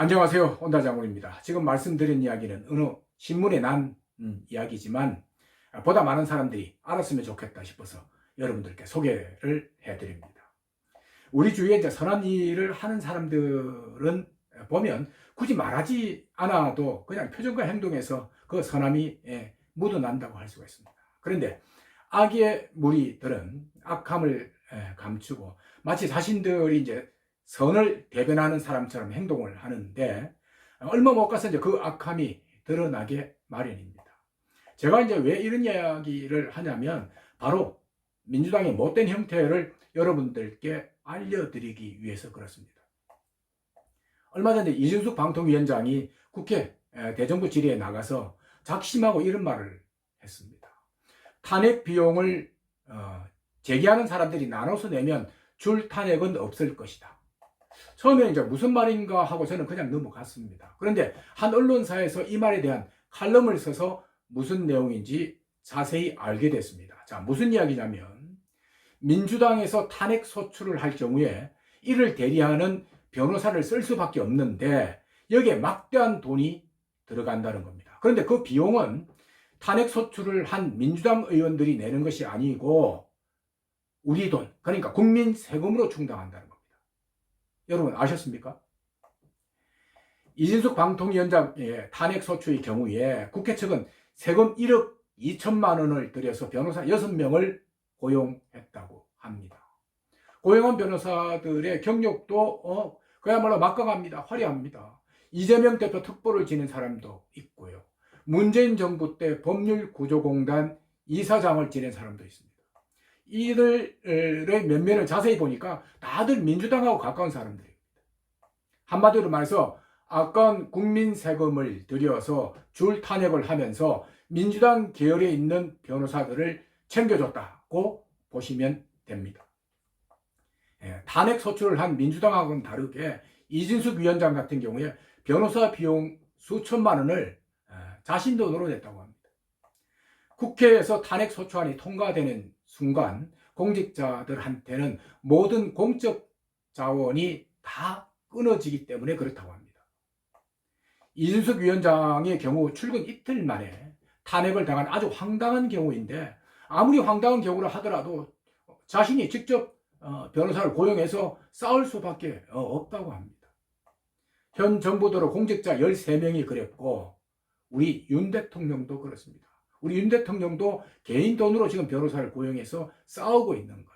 안녕하세요. 온다 장군입니다. 지금 말씀드린 이야기는 어느 신문에 난 음, 이야기지만 보다 많은 사람들이 알았으면 좋겠다 싶어서 여러분들께 소개를 해드립니다. 우리 주위에 이제 선한 일을 하는 사람들은 보면 굳이 말하지 않아도 그냥 표정과 행동에서 그 선함이 예, 묻어난다고 할 수가 있습니다. 그런데 악의 무리들은 악함을 예, 감추고 마치 자신들이 이제 선을 대변하는 사람처럼 행동을 하는데 얼마 못 가서 이제 그 악함이 드러나게 마련입니다. 제가 이제 왜 이런 이야기를 하냐면 바로 민주당의 못된 형태를 여러분들께 알려드리기 위해서 그렇습니다. 얼마 전에 이준숙 방통위원장이 국회 대정부 질의에 나가서 작심하고 이런 말을 했습니다. 탄핵 비용을 어, 제기하는 사람들이 나눠서 내면 줄 탄핵은 없을 것이다. 처음에 이제 무슨 말인가 하고 저는 그냥 넘어갔습니다. 그런데 한 언론사에서 이 말에 대한 칼럼을 써서 무슨 내용인지 자세히 알게 됐습니다. 자, 무슨 이야기냐면 민주당에서 탄핵 소추를 할 경우에 이를 대리하는 변호사를 쓸 수밖에 없는데 여기에 막대한 돈이 들어간다는 겁니다. 그런데 그 비용은 탄핵 소추를 한 민주당 의원들이 내는 것이 아니고 우리 돈, 그러니까 국민 세금으로 충당한다는 겁니다. 여러분 아셨습니까? 이진숙 방통위원장의 탄핵 소추의 경우에 국회 측은 세금 1억 2천만 원을 들여서 변호사 6명을 고용했다고 합니다. 고용한 변호사들의 경력도 어, 그야말로 막강합니다. 화려합니다. 이재명 대표 특보를 지낸 사람도 있고요. 문재인 정부 때 법률구조공단 이사장을 지낸 사람도 있습니다. 이들의 면면을 자세히 보니까 다들 민주당하고 가까운 사람들입니다. 한마디로 말해서 아까운 국민 세금을 들여서 줄 탄핵을 하면서 민주당 계열에 있는 변호사들을 챙겨줬다고 보시면 됩니다. 예, 탄핵 소추를 한 민주당하고는 다르게 이진숙 위원장 같은 경우에 변호사 비용 수천만 원을 예, 자신 돈으로 냈다고 합니다. 국회에서 탄핵 소추안이 통과되는 순간 공직자들한테는 모든 공적 자원이 다 끊어지기 때문에 그렇다고 합니다. 이준석 위원장의 경우 출근 이틀 만에 탄핵을 당한 아주 황당한 경우인데 아무리 황당한 경우라 하더라도 자신이 직접 어, 변호사를 고용해서 싸울 수밖에 어, 없다고 합니다. 현 정부대로 공직자 13명이 그랬고 우리 윤 대통령도 그렇습니다. 우리 윤 대통령도 개인 돈으로 지금 변호사를 고용해서 싸우고 있는 겁니다.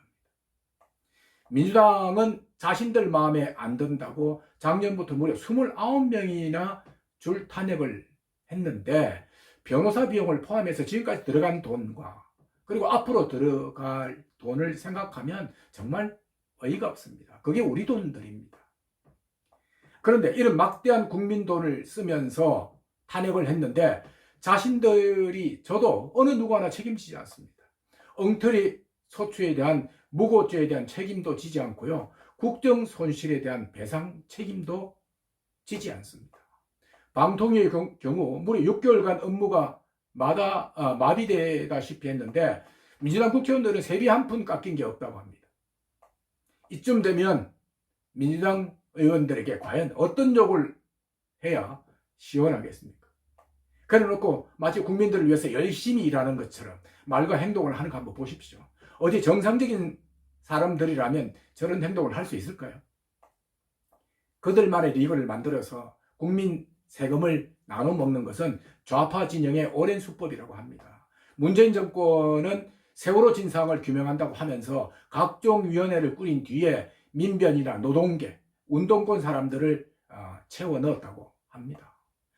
민주당은 자신들 마음에 안 든다고 작년부터 무려 29명이나 줄 탄핵을 했는데 변호사 비용을 포함해서 지금까지 들어간 돈과 그리고 앞으로 들어갈 돈을 생각하면 정말 어이가 없습니다. 그게 우리 돈들입니다. 그런데 이런 막대한 국민 돈을 쓰면서 탄핵을 했는데 자신들이 저도 어느 누구 하나 책임지지 않습니다. 엉터리 소추에 대한 무고죄에 대한 책임도 지지 않고요. 국정 손실에 대한 배상 책임도 지지 않습니다. 방통위의 경우 무려 6개월간 업무가 마다, 아, 마비되다시피 했는데 민주당 국회의원들은 세비 한 푼 깎인 게 없다고 합니다. 이쯤 되면 민주당 의원들에게 과연 어떤 욕을 해야 시원하겠습니까? 그래놓고 마치 국민들을 위해서 열심히 일하는 것처럼 말과 행동을 하는 거 한번 보십시오. 어디 정상적인 사람들이라면 저런 행동을 할 수 있을까요? 그들만의 리그를 만들어서 국민 세금을 나눠 먹는 것은 좌파 진영의 오랜 수법이라고 합니다. 문재인 정권은 세월호 진상을 규명한다고 하면서 각종 위원회를 꾸린 뒤에 민변이나 노동계, 운동권 사람들을 어, 채워 넣었다고 합니다.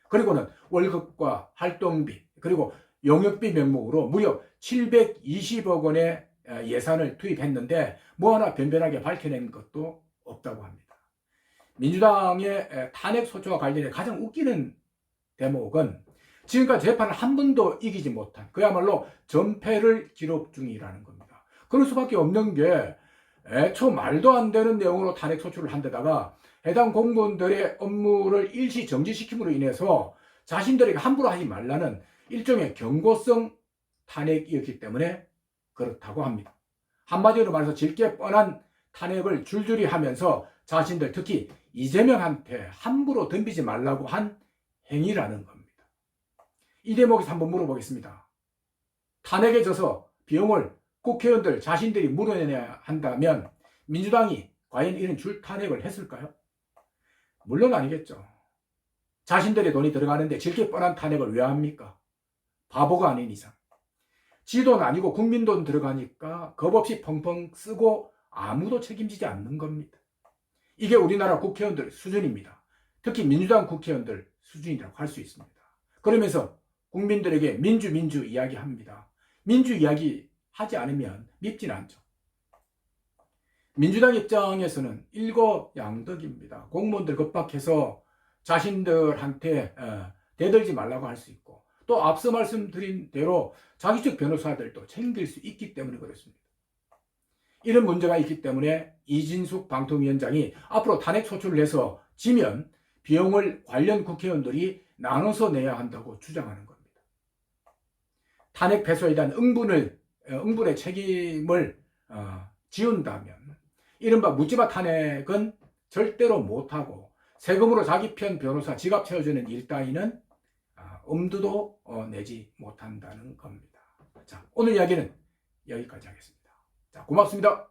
그리고는 월급과 활동비, 그리고 용역비 명목으로 무려 720억 원의 어, 예산을 투입했는데 뭐 하나 변변하게 밝혀낸 것도 없다고 합니다. 민주당의 탄핵 소추와 관련해 가장 웃기는 대목은 지금까지 재판을 한 번도 이기지 못한 그야말로 전패를 기록 중이라는 겁니다. 그럴 수밖에 없는 게 애초 말도 안 되는 내용으로 탄핵 소추를 한 데다가 해당 공무원들의 업무를 일시 정지시킴으로 인해서 자신들에게 함부로 하지 말라는 일종의 경고성 탄핵이었기 때문에 그렇다고 합니다. 한마디로 말해서 질게 뻔한 탄핵을 줄줄이 하면서 자신들 특히 이재명한테 함부로 덤비지 말라고 한 행위라는 겁니다. 이 대목에서 한번 물어보겠습니다. 탄핵에 져서 비용을 국회의원들 자신들이 물어내야 한다면 민주당이 과연 이런 줄 탄핵을 했을까요? 물론 아니겠죠. 자신들의 돈이 들어가는데 질게 뻔한 탄핵을 왜 합니까? 바보가 아닌 이상. 지 돈 아니고 국민 돈 들어가니까 겁 없이 펑펑 쓰고 아무도 책임지지 않는 겁니다. 이게 우리나라 국회의원들 수준입니다. 특히 민주당 국회의원들 수준이라고 할 수 있습니다. 그러면서 국민들에게 민주 민주 이야기합니다. 민주 이야기 하지 않으면 밉진 않죠. 민주당 입장에서는 일거양득입니다. 공무원들 급박해서 자신들한테 어, 대들지 말라고 할 수 있고 또 앞서 말씀드린 대로 자기 쪽 변호사들도 챙길 수 있기 때문에 그렇습니다. 이런 문제가 있기 때문에 이진숙 방통위원장이 앞으로 탄핵 소추를 해서 지면 비용을 관련 국회의원들이 나눠서 내야 한다고 주장하는 겁니다. 탄핵 패소에 대한 응분을 어, 응분의 책임을 어, 지운다면 이른바 묻지마 탄핵은 절대로 못하고 세금으로 자기 편 변호사 지갑 채워주는 일 따위는 아, 엄두도 어, 내지 못한다는 겁니다. 자, 오늘 이야기는 여기까지 하겠습니다. 자, 고맙습니다.